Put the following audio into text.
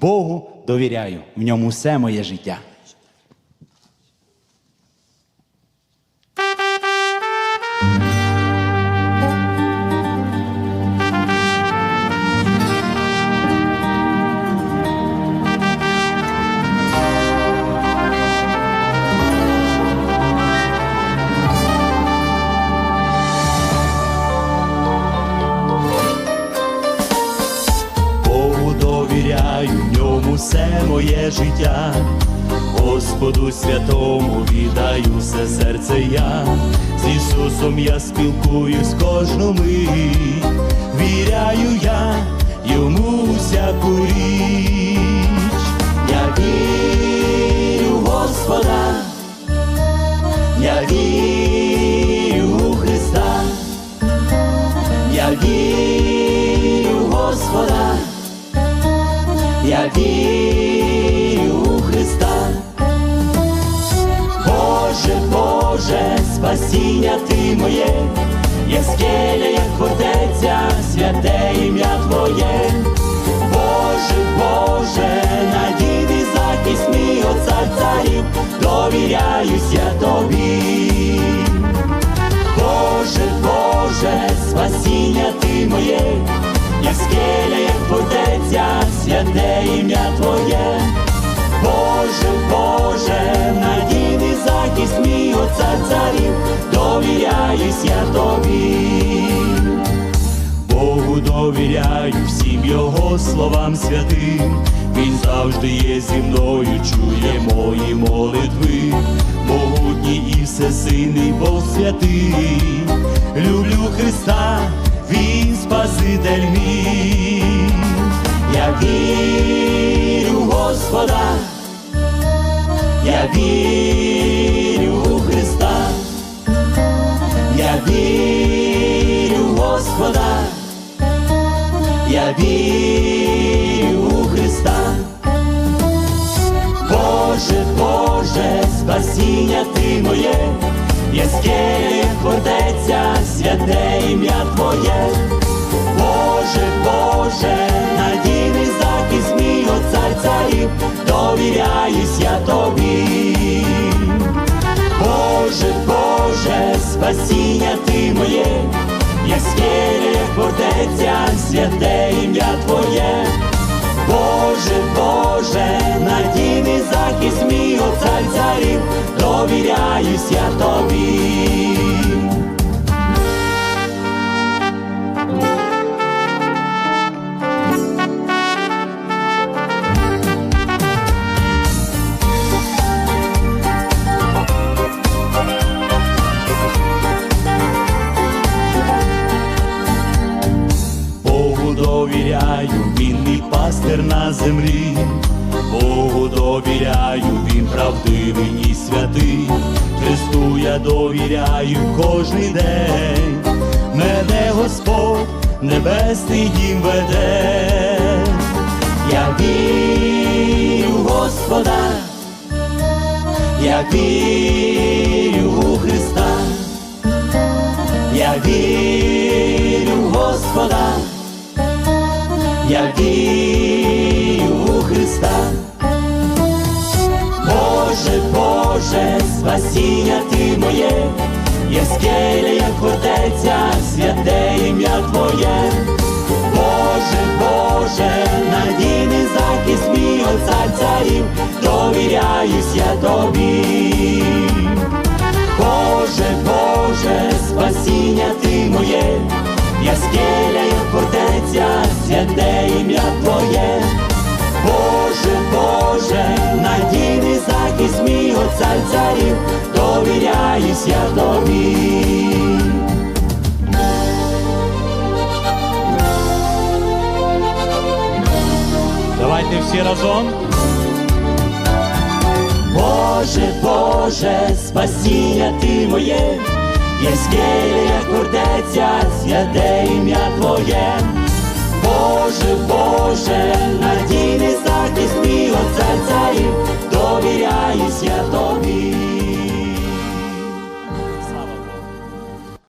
Богу довіряю, в ньому все моє життя. Все моє життя, Господу святому віддаю все серце я, з Ісусом я спілкуюсь кожну мить, віряю я йому всяку річ, я вірю в Господа, я вірю у Христа. Я вірю в Господа, я вірю у Христа. Боже, Боже, спасіння Ти моє, є скеля, як фортеця, святе ім'я Твоє. Боже, Боже, надійний захист мій от цар царів, довіряюсь я тобі. Тобі. Богу довіряю всім його словам святим. Він завжди є зі мною, чує мої молитви, могутній і всесильний Бог святий. Люблю Христа, Він Спаситель мій. Я вірю Господа, я вірю вірю в Господа, я вірю у Христа. Боже, Боже, спасіння ти моє, як фортеця, святе ім'я Твоє. Боже, Боже, надійний захист мій от цар царів, довіряюсь я тобі. Боже, Боже, спасіння ти моє, я як фортеця, святе ім'я Твоє. Боже, Боже, надійний захист мій от царів, довіряюсь я тобі. Довіряю, він мій пастир на землі, Богу довіряю, він правдивий і святий, Христу я довіряю кожний день, мене Господь небесний дім веде, я вірю Господа, я вірю у Христа. Я вірю я вірю у Христа. Боже, Боже, спасіння ти моє, є скеля, як фортеця, святе ім'я Твоє. Боже, Боже, мій царів, довіряюсь я тобі. Давайте всі разом. Боже, Боже, спасіння ти моє, є скеля, як фортеця, святе ім'я Твоє. Боже, Боже,